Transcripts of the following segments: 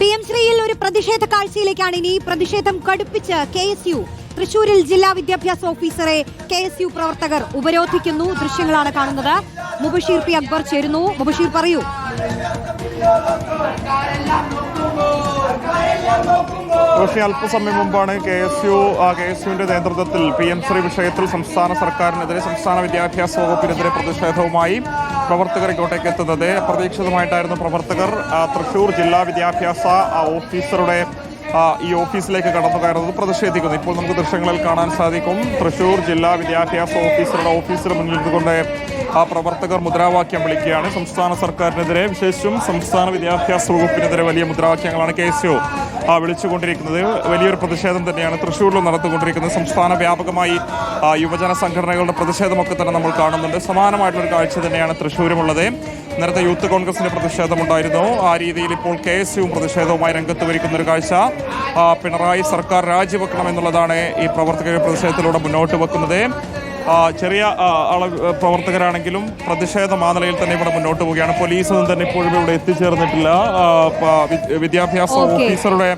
P M ശ്രീയിൽ ഒരു പ്രതിഷേധ കാഴ്ചയിലേക്കാണ് ഇനി പ്രതിഷേധം കടുപ്പിച്ച് കെ എസ് യു. തൃശൂരിൽ ജില്ലാ വിദ്യാഭ്യാസ ഓഫീസറെ കെ എസ് യു പ്രവർത്തകർ ഉപരോധിക്കുന്നു. ദൃശ്യങ്ങളാണ് കാണുന്നത്. മുബഷീർ പി അക്ബർ ചേരുന്നു. മുബഷീർ പറയൂ. പക്ഷേ അല്പസമയം മുമ്പാണ് K S U K S യുവിന്റെ നേതൃത്വത്തിൽ പി എം ശ്രീ വിഷയത്തിൽ സംസ്ഥാന സർക്കാരിനെതിരെ സംസ്ഥാന വിദ്യാഭ്യാസ വകുപ്പിനെതിരെ പ്രതിഷേധവുമായി പ്രവർത്തകർ ഇങ്ങോട്ടേക്ക് എത്തുന്നത്. അപ്രതീക്ഷിതമായിട്ടായിരുന്നു പ്രവർത്തകർ തൃശൂർ ജില്ലാ വിദ്യാഭ്യാസ ഓഫീസറുടെ ഈ ഓഫീസിലേക്ക് കടന്നു കയറുന്നത് പ്രതിഷേധിക്കുന്നു. ഇപ്പോൾ നമുക്ക് ദൃശ്യങ്ങളിൽ കാണാൻ സാധിക്കും. തൃശൂർ ജില്ലാ വിദ്യാഭ്യാസ ഓഫീസറുടെ ഓഫീസിന് മുന്നിൽ നിന്നുകൊണ്ട് ആ പ്രവർത്തകർ മുദ്രാവാക്യം വിളിക്കുകയാണ്. സംസ്ഥാന സർക്കാരിനെതിരെ വിശേഷിച്ചും സംസ്ഥാന വിദ്യാഭ്യാസ വകുപ്പിനെതിരെ വലിയ മുദ്രാവാക്യങ്ങളാണ് കെ എസ് യു വിളിച്ചുകൊണ്ടിരിക്കുന്നത്. വലിയൊരു പ്രതിഷേധം തന്നെയാണ് തൃശ്ശൂരിൽ നടത്തിക്കൊണ്ടിരിക്കുന്നത് സംസ്ഥാന വ്യാപകമായി യുവജന സംഘടനകളുടെ പ്രതിഷേധമൊക്കെ തന്നെ നമ്മൾ കാണുന്നുണ്ട്. സമാനമായിട്ടുള്ളൊരു കാഴ്ച തന്നെയാണ് തൃശ്ശൂരുമുള്ളത്. നേരത്തെ യൂത്ത് കോൺഗ്രസിന്റെ പ്രതിഷേധമുണ്ടായിരുന്നു. ആ രീതിയിൽ ഇപ്പോൾ കെ എസ് യു പ്രതിഷേധവുമായി രംഗത്ത് വരിക്കുന്ന ഒരു കാഴ്ച പിണറായി സർക്കാർ രാജിവെക്കണം എന്നുള്ളതാണ് ഈ പ്രവർത്തകരുടെ പ്രതിഷേധത്തിലൂടെ മുന്നോട്ട് വെക്കുന്നത്. ചെറിയ അളവ് പ്രവർത്തകരാണെങ്കിലും പ്രതിഷേധം ആ നിലയിൽ തന്നെ ഇവിടെ മുന്നോട്ട് പോവുകയാണ്. പോലീസൊന്നും തന്നെ ഇപ്പോഴും ഇവിടെ എത്തിച്ചേർന്നിട്ടില്ല. വിദ്യാഭ്യാസ ഓഫീസറുടെ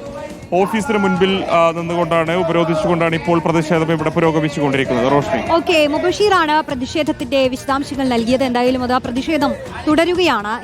ഓഫീസിന് മുൻപിൽ നിന്നുകൊണ്ടാണ് ഉപരോധിച്ചുകൊണ്ടാണ് ഇപ്പോൾ പ്രതിഷേധം ഇവിടെ പുരോഗമിച്ചുകൊണ്ടിരിക്കുന്നത്. റോഷ്നി. ഓക്കെ മുബഷീറാണ് പ്രതിഷേധത്തിന്റെ വിശദാംശങ്ങൾ നൽകിയത്. എന്തായാലും അത് പ്രതിഷേധം തുടരുകയാണ്.